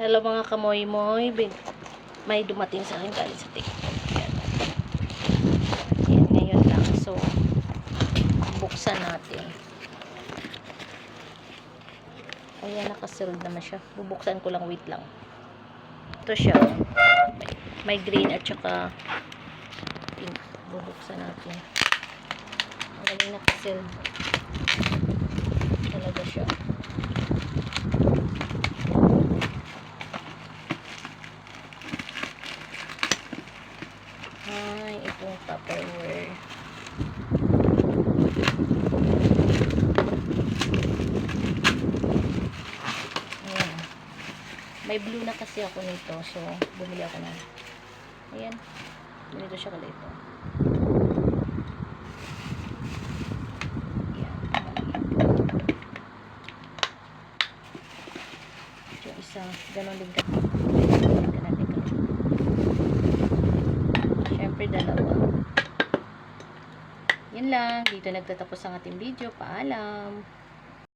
Hello mga kamoy-moy. May dumating sa akin galing sa TikTok. Yan. Yan, ngayon lang. So, buksan natin. Ayan, nakasealed naman siya. Bubuksan ko lang. Wait lang. Ito siya. May, green at saka pink. Bubuksan natin. Magaling nakasealed. Talaga siya. Ay, itong Tupperware. Ayan. May blue na kasi ako nito. So, bumili ako na. Ayan. Ganito siya kalito. Yung isa, ganon din ka. Ganon din ka. Siyempre, dalawa. Yan lang. Dito nagtatapos ang ating video. Paalam.